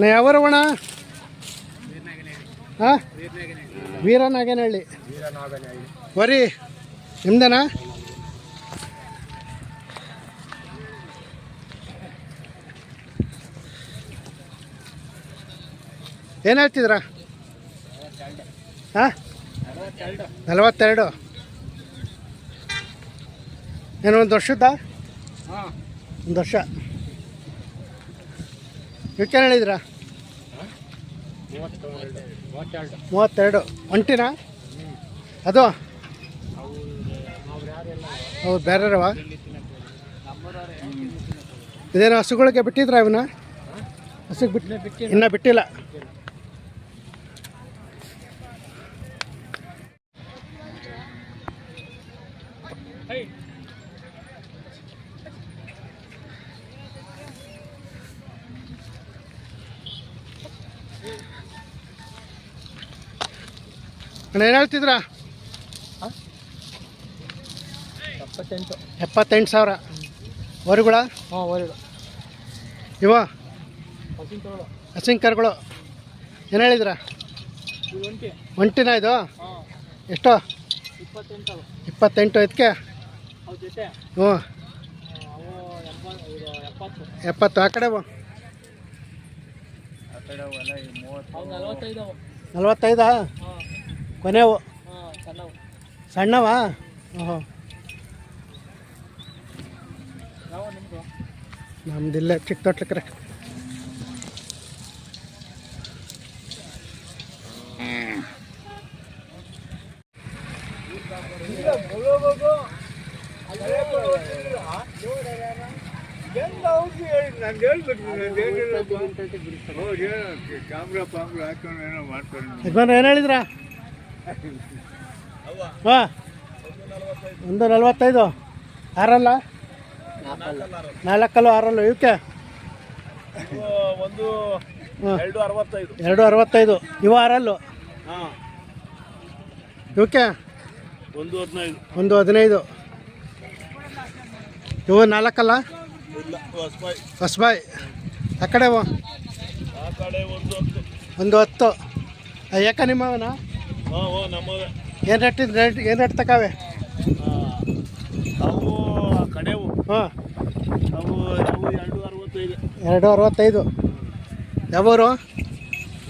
ನಾ ಯಾವರವಣ ಹಾಂ? ವೀರನಾಗೇನಹಳ್ಳಿ. ವರಿ ನಿಮ್ದೇನಾ? ಏನು ಹೇಳ್ತಿದ್ರ? ಹಾಂ? ನಲವತ್ತೆರಡು. ಏನು ಒಂದು ವರ್ಷದ ಒಂದು ವರ್ಷ. ಇವಕ್ಕೇನು ಹೇಳಿದ್ರಾ? ಮೂವತ್ತೆರಡು. ಒಂಟಿನಾ? ಅದು? ಹೌದು ಬೇರೆರವ ಇದೇನು ಹಸುಗಳಿಗೆ ಬಿಟ್ಟಿದ್ರ ಇವನ್ನ? ಹಸುಗೆ ಬಿಟ್ಟು ಇನ್ನೂ ಬಿಟ್ಟಿಲ್ಲ. ಅಣ್ಣ ಏನು ಹೇಳ್ತಿದ್ರಾ? ಎಪ್ಪತ್ತೆಂಟು. ಎಪ್ಪತ್ತೆಂಟು ಸಾವಿರ. ವರುಗಳ? ಹಾಂ ವರುಗಳು. ಇವ? ಹಸಿಂಕರ್ಗಳು ಏನು ಹೇಳಿದ್ರ? ಒಂಟಿ. ಒಂಟಿನ ಇದು? ಹಾಂ. ಎಷ್ಟು? ಇಪ್ಪತ್ತೆಂಟು ಇಪ್ಪತ್ತೆಂಟು ಇದಕ್ಕೆ? ಅವು ಜೊತೆ. ಹ್ಞೂ. ಎಪ್ಪತ್ತು ಆ ಕಡೆ ನಲ್ವತ್ತೈದ ಕೊನೆವು. ಸಣ್ಣವು? ಓಹೋ. ನಮ್ದಿಲ್ಲ ಚಿಕ್ಕ ತೊಟ್ಲಕ್ರೆ ಯಜಮಾನ್ರು ಏನು ಹೇಳಿದ್ರ? ಹಾಂ. ಒಂದು ನಲ್ವತ್ತೈದು. ಆರಲ್ಲ? ನಾಲ್ಕಲ್ಲು ಆರಲ್ಲು. ಇವಕ್ಕೆ? ಒಂದು ಎರಡು ಅರವತ್ತೈದು. ಎರಡು ಅರವತ್ತೈದು ಇವು ಆರಲ್ಲು? ಹಾಂ. ಇವಕ್ಕೆ? ಒಂದು ಹದಿನೈದು. ಒಂದು ಹದಿನೈದು. ಇವು ನಾಲ್ಕಲ್ಲ? ಹೊಸ್ಬಾಯಿ ಆ ಕಡೆ ಒಂದು ಹತ್ತು. ಯಾಕೆ ನಿಮ್ಮವನ ಏನು ರೇಟ್ ರೇಟ್ ಏನು ರೇಟ್ ತಕಾವೆ? ಅವು ಕಡೆವು ಹಾಂ. ಅವು ಅವು ಎರಡು ಅರವತ್ತೈದು. ಎರಡು ಅರವತ್ತೈದು. ಯಾವೂರು?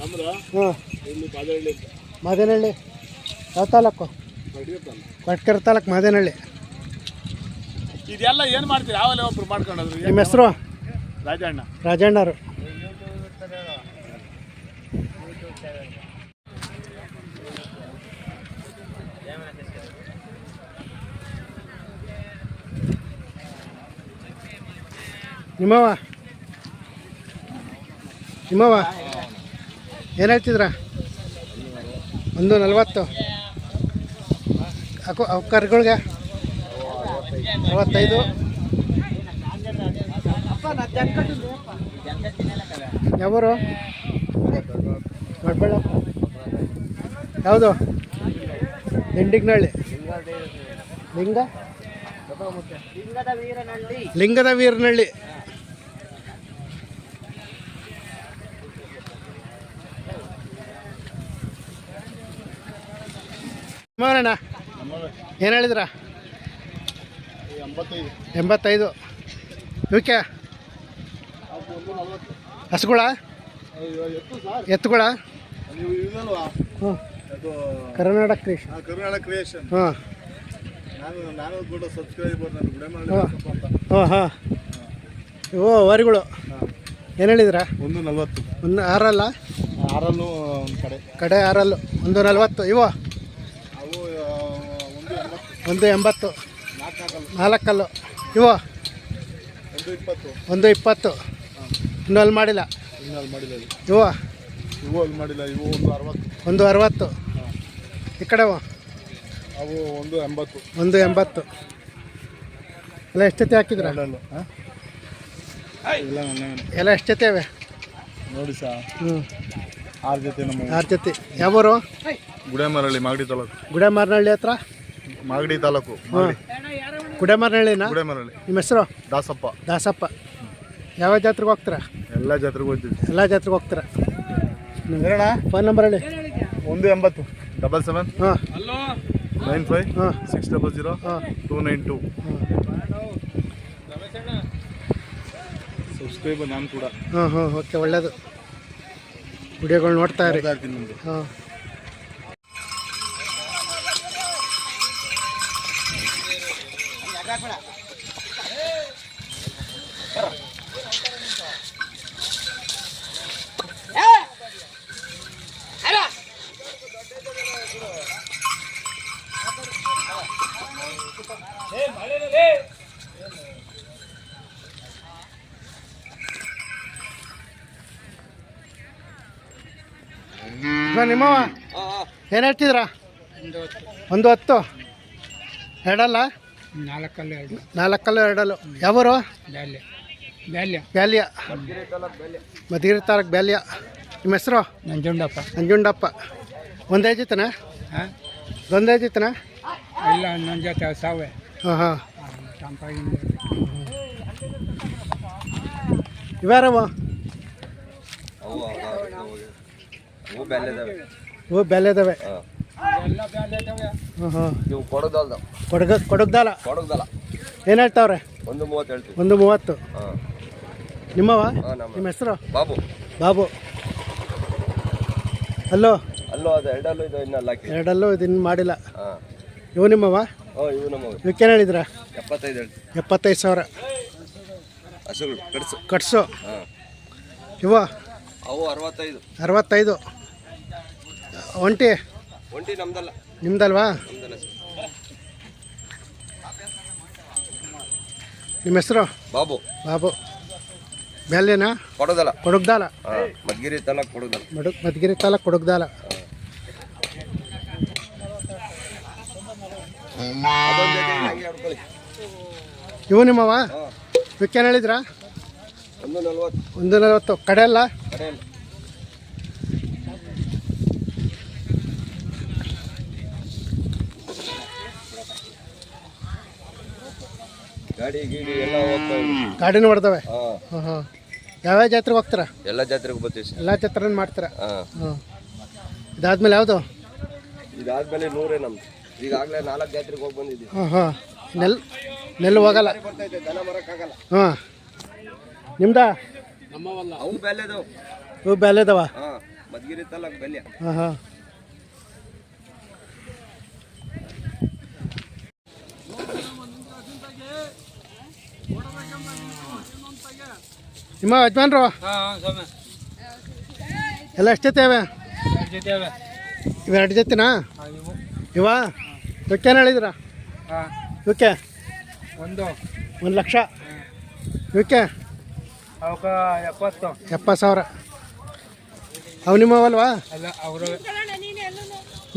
ನಮ್ದು? ಹಾಂ. ಇಲ್ಲಿ ಮಾದೇನಹಳ್ಳಿ. ಯಾವ ತಾಲೂಕು? ಕೊಟ್ಕೆರೆ ತಾಲೂಕು. ಮಾದೇನಹಳ್ಳಿ. ಇದೆಲ್ಲ ಏನು ಮಾಡ್ತೀರಿ? ಯಾವಲ್ಲ ಒಬ್ರು ಮಾಡ್ಕೊಂಡ್ರು ನಿಮ್ಮ ಹೆಸರು? ರಾಜಣ್ಣ. ರಾಜಣ್ಣರು ನಿಮ್ಮವ ನಿಮ್ಮವ ಏನು ಹೇಳ್ತಿದ್ರ? ಒಂದು ನಲ್ವತ್ತು. ಅಕ್ಕ ಅಕ್ಕರ್ಗಳಿಗೆ ನಲವತ್ತೈದು. ಯಾವರು? ದೊಡ್ಡಬಳ್ಳಾಪುರ. ಯಾವುದು? ದಿಂಡಿಗ್ನಹಳ್ಳಿ ಲಿಂಗ? ಲಿಂಗದ ವೀರನಹಳ್ಳಿ ಮೋರಣ್ಣ ಏನು ಹೇಳಿದ್ರ? ಎಂಬತ್ತೈದು. ಇವಕ್ಕೆ ಹಸುಗಳ? ಎತ್ತು ಸರ್ ಎತ್ತುಗಳ? ಹ್ಞೂ ಅದು ಕರ್ನಾಟಕ ಆ, ಕರ್ನಾಟಕ ಕ್ರಿಯೇಷನ್. ಹಾಂ. ಗುಡೆಮರಳಿ ಹಾ. ಇವು ವರಿಗಳು. ಏನು ಹೇಳಿದ್ರ? ಒಂದು ನಲ್ವತ್ತು. ಒಂದು ಆರಲ್ಲ? ಆರಲ್ಲು ಒಂದು ಕಡೆ. ಕಡೆ ಆರಲ್ಲು. ಒಂದು ನಲ್ವತ್ತು. ಇವ ಒಂದು ಎಂಬತ್ತು. ನಾಲ್ಕಲ್ಲ. ಇವ ಒಂದು ಇಪ್ಪತ್ತು. ಒಂದು ಇಪ್ಪತ್ತು. ಇನ್ನೂ ಅಲ್ಲಿ ಮಾಡಿಲ್ಲ? ಇನ್ನೂ ಅಲ್ಲಿ ಮಾಡಿಲ್ಲ ಇವು ಅಲ್ಲಿ ಮಾಡಿಲ್ಲ ಇವು ಒಂದು ಅರವತ್ತು. ಒಂದು ಅರವತ್ತು. ಈ ಕಡೆ ಅವು ಒಂದು ಎಂಬತ್ತು. ಒಂದು ಎಂಬತ್ತು. ಎಲ್ಲ ಎಷ್ಟು ಜೊತೆ ಹಾಕಿದ್ರ ಇಲ್ಲ ಎಲ್ಲ ಎಷ್ಟು ಜೊತೆ ಅವೆ? ನೋಡಿ ಸಾ. ಹ್ಞೂ ಆರು ಜೊತೆ ನಮ್ಮ ಆರು ಜೊತೆ ಯಾವೂರು? ಗುಡೆಮರಳ್ಳಿ ಮಾಗಡಿ ತಾಲೂಕು. ಗುಡೇಮರಹಳ್ಳಿ ಹತ್ರ? ಮಾಗಡಿ ತಾಲೂಕು ಹಾಂ. ಗುಡೇಮರಹಳ್ಳಿ ನಿಮ್ಮ ಹೆಸರು? ದಾಸಪ್ಪ. ದಾಸಪ್ಪ. ಯಾವ ಜಾತ್ರೆಗೆ ಹೋಗ್ತೀರಾ? ಎಲ್ಲ ಜಾತ್ರೆಗೆ ಹೋಗ್ತೀವಿ. ಎಲ್ಲ ಜಾತ್ರೆಗೆ ಹೋಗ್ತೀರಾ? ಫೋನ್ ನಂಬರ್ ಹೇಳಿ. ಒಂದು ಎಂಬತ್ತು ಡಬಲ್ ಸೆವೆನ್. ಹಾಂ. ನೈನ್ ಫೈವ್ ಹಾಂ. ಸಿಕ್ಸ್ ಡಬಲ್ ಜೀರೋ ಹಾಂ. Two nine two. ಹಾಂ ಸಬ್ಸ್ಕ್ರೈಬರ್ ನಾನು ಕೂಡ. ಹಾಂ ಹಾಂ ಓಕೆ ಒಳ್ಳೇದು. ವಿಡಿಯೋಗಳು ನೋಡ್ತಾ ಇರಿ. ನೋಡ್ತಾ ಇರ್ತೀನಿ ನಿಮಗೆ. ಹಾಂ. ಇವಾಗ ನಿಮ್ಮವ ಏನು ಹೇಳ್ತಿದ್ರಾ ಒಂದು ಹತ್ತು. ಎರಡಲ್ಲ? ನಾಲ್ಕಲ್ಲು ಎರಡು. ನಾಲ್ಕಲ್ಲು ಎರಡಲ್ಲು. ಯಾವರು? ಬ್ಯಾಲ್ಯ. ಬ್ಯಾಲ್ಯ. ಬ್ಯಾಲ್ಯ. ಮಧುಗಿರಿ ತಾರಕ್ ಬ್ಯಾಲ್ಯ. ನಿಮ್ಮ ಹೆಸರು? ನಂಜುಂಡಪ್ಪ. ನಂಜುಂಡಪ್ಪ. ಒಂದೇ ಜೊತೆನಾ ಹಾಂ? ಒಂದೇ ಜೊತೆನಾ ಇಲ್ಲ ನನ್ನ ಜೊತೆ ಸಾವೆ. ಹಾಂ ಹಾಂ. ಇವ್ಯಾರವ ಎಲ್ಲ ಬ್ಯಾಲ್ಯ ಇದಾವೆ ಹಾಂ ಹಾಂ. ಕೊಡಗ ಕೊಡಗ್ದಾಲ ಏನು ಹೇಳ್ತಾವ್ರೆ? ಒಂದು ಮೂವತ್ತು ಹೇಳ್ತೀವಿ. ಒಂದು ಮೂವತ್ತು. ಹಾಂ. ನಿಮ್ಮವ? ಹಾಂ ನಮ್ಮ ನಿಮ್ಮ ಹೆಸರು? ಬಾಬು. ಬಾಬು. ಅಲ್ಲೋ? ಅಲ್ಲೋ ಅದು ಎರಡಲ್ಲೂ ಇದು ಇನ್ನಲ್ಲ ಹಾಕಿ ಎರಡಲ್ಲೂ ಇದನ್ನು ಮಾಡಿಲ್ಲ. ಹಾಂ. ಇವು ನಿಮ್ಮವ? ಓ ಇವು ಇವಕ್ಕೇನು ಹೇಳಿದ್ರ? ಎಪ್ಪತ್ತೈದು ಹೇಳ್ತೀವಿ. ಎಪ್ಪತ್ತೈದು ಸಾವಿರ. ಹಸುಗಳು ಕಟ್ಸು. ಕಟ್ಸು. ಹಾಂ. ಇವ? ಅವು ಅರವತ್ತೈದು. ಅರವತ್ತೈದು. ಒಂಟಿ? ಒಂಟಿ ನಮ್ದಲ್ಲ. ನಿಮ್ದಲ್ವಾ? ನಿಮ್ಮ ಹೆಸರು? ಬಾಬು. ಬಾಬು. ಬ್ಯಾಲ್ಯನಾ ಕೊಡೋದಲ್ಲ ಕೊಡಗ್ದಾಲ. ಮದ್ಗಿರಿ ತಾಲೂಕು ಕೊಡೋದಲ್ಲ ಮಡು ಮಧುಗಿರಿ ತಾಲೂಕು ಕೊಡಗ್ದಾಲ. ಇವು ನಿಮ್ಮವ? ಹಾಂ. ಇವಕ್ಕೇನು ಹೇಳಿದ್ರ? ಒಂದು ನಲ್ವತ್ತು. ಒಂದು ನಲ್ವತ್ತು. ಕಡೆ ಅಲ್ಲ? ಕಡೆಯಲ್ಲಿ ಗಾಡಿ ಗೀಡಿ ಎಲ್ಲ ಹೋಗ್ತಾ ಇದೆ. ಗಾಡಿನೂ ಹೊಡೆದವೆ? ಹಾಂ. ಹಾಂ ಹಾಂ ಯಾವ್ಯಾವ ಜಾತ್ರೆಗೆ ಹೋಗ್ತಾರ? ಎಲ್ಲ ಜಾತ್ರೆಗೆ ಬರ್ತೀವಿ ಸರ್. ಎಲ್ಲ ಜಾತ್ರೆ ಮಾಡ್ತಾರ? ಹಾಂ. ಹಾಂ ಇದಾದ್ಮೇಲೆ ಯಾವುದು? ಇದಾದ್ಮೇಲೆ ನೂರೇ ನಮ್ದು. ಈಗಾಗಲೇ ನಾಲ್ಕು ಜಾತ್ರೆಗೆ ಹೋಗಿ ಬಂದಿದ್ದೀವಿ. ಹಾಂ ಹಾಂ ನೆಲ್ ನೆಲ್ಲು ಹೋಗಲ್ಲ. ಬರ್ತೈತೆ ದನ ಬರೋಕ್ಕಾಗಲ್ಲ ಹಾಂ ನಿಮ್ದಾ? ನಮ್ಮವಲ್ಲ ಅವು ಬೆಲೆದವು ಇವು ಬ್ಯಾಲ್ಯದವ ಹಾಂ ಮದ್ಗಿರಿ ತಾಲೂಕು ಬೆಲೆ ಹಾಂ ಹಾಂ ನಿಮ್ಮ ಯಜಮಾನ್ರು? ಎಲ್ಲ ಎಷ್ಟು ಜೊತೆ ಇವೆ? ಎರಡು ಅವೆ ಜೊತೆನಾ ಇವು. ಇವ? ಇವಕ್ಕೇನು ಹೇಳಿದ್ರ? ಇವಕ್ಕೆ ಒಂದು. ಒಂದು ಲಕ್ಷ. ಇವಕ್ಕೆ ಅವಕ್ಕೆ ಎಪ್ಪತ್ತು. ಎಪ್ಪತ್ತು ಸಾವಿರ. ಅವು ನಿಮ್ಮವಲ್ವಾ? ಅಲ್ಲ ಅವರು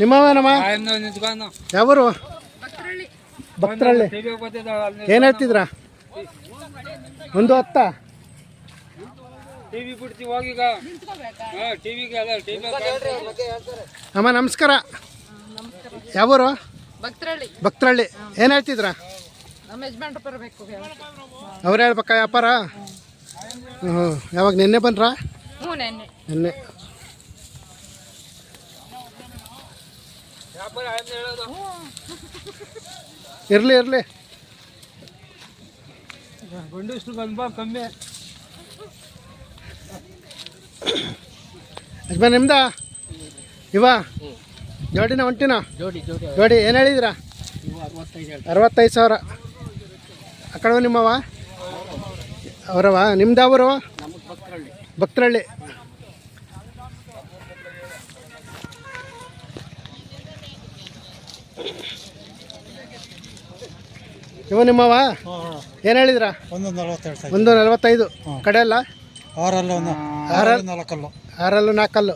ನಿಮ್ಮವನಮ್ಮ? ಯಾವರು? ಭಕ್ತರಳ್ಳಿ. ಏನು ಹೇಳ್ತಿದ್ರ? ಒಂದು ಹತ್ತ? ಟಿವಿ ಬಿಡ್ತೀವಿ ಹೋಗೀಗ ಹಾಂ ಟಿವಿಗೆ ಅಲ್ಲ ಟಿವಿ ಅಮ್ಮ ನಮಸ್ಕಾರ. ಯಾವರು? ಭಕ್ತರಳ್ಳಿ. ಭಕ್ತರಳ್ಳಿ. ಏನು ಹೇಳ್ತಿದ್ರ? ನಮ್ಮ ಯಜಮಾನ್ರು ಬರಬೇಕು ಅವ್ರು ಹೇಳ್ಬೇಕಾ ವ್ಯಾಪಾರ? ಹ್ಞೂ ಯಾವಾಗ ನಿನ್ನೆ ಬಂದ್ರಾ? ಹ್ಞೂ ನೆನ್ನೆ. ನಿನ್ನೆ. ವ್ಯಾಪಾರ ಇರ್ಲಿ ಇರಲಿ. ಗಂಡು ಗಂಡಷ್ಟು ಬಂದ್ಬಾ ಕಮ್ಮಿ. ಯಜಮಾನ್ ನಿಮ್ದ? ಇವ? ಜೋಡಿನ ಹೊಂಟಿನ ಜೋಡಿ ಜೋಡಿ. ಜೋಡಿ ಏನು ಹೇಳಿದಿರ? ಇವು ಅರವತ್ತೈದು ಸಾವಿರ. ಆ ಕಡೆ ನಿಮ್ಮವ? ಅವರವ? ನಿಮ್ದು ಅವರು ಭಕ್ತರಳ್ಳಿ. ಇವ ನಿಮ್ಮವ? ಏನು ಹೇಳಿದ್ರ? ಒಂದು ನಲವತ್ತೈದು. ಕಡೆ ಅಲ್ಲ? ಆರಲ್ಲ ಒಂದು ಆರಲ್ಲ ನಾಲ್ಕಲ್ಲು. ಆರಲ್ಲು ನಾಲ್ಕಲ್ಲು.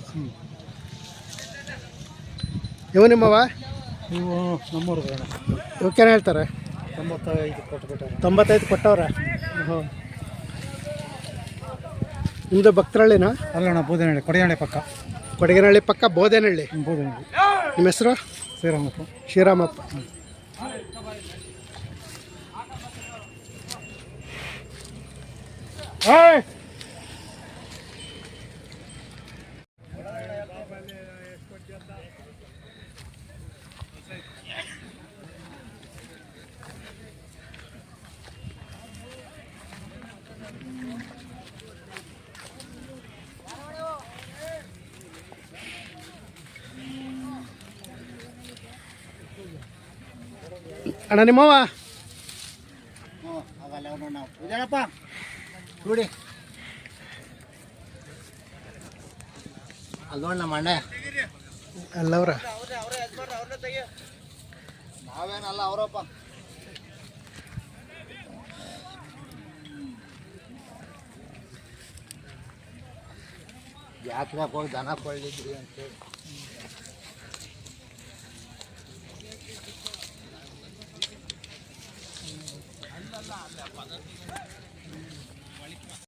ಇವು ನಿಮ್ಮವ? ನೀವು ನಮ್ಮೂರು ಇವಕ್ಕೇನು ಹೇಳ್ತಾರೆ? ತೊಂಬತ್ತೈದು ಕೊಟ್ಬಿಟ್ಟಾರೆ ತೊಂಬತ್ತೈದು ಕೊಟ್ಟವ್ರ? ಹ್ಞೂ. ನಿಮ್ಮದು ಭಕ್ತರಳ್ಳಿನ? ಅಲ್ಲಣ್ಣ ಬೂದನಹಳ್ಳಿ ಕೊಡಗನಹಳ್ಳಿ ಪಕ್ಕ. ಕೊಡಗನಹಳ್ಳಿ ಪಕ್ಕ ಬೋದೇನಹಳ್ಳಿ? ಬೂದನಹಳ್ಳಿ. ನಿಮ್ಮ ಹೆಸರು? ಶ್ರೀರಾಮಪ್ಪ. ಶ್ರೀರಾಮಪ್ಪ. ಅಣ್ಣ ನಿಮ್ಮವ ನೋಡಿ. ಅಲ್ಲಿ ನೋಡಿ ನಮ್ಮ ಅಣ್ಣ ಅಲ್ಲವ್ರ ನಾವೇನಲ್ಲ ಅವರಪ್ಪ. ಜಾತ್ರೆ ಹೋಗಿ ದನ ಕೊಳ್ಳಿದ್ರಿ ಅಂತೇಳಿ 大不了把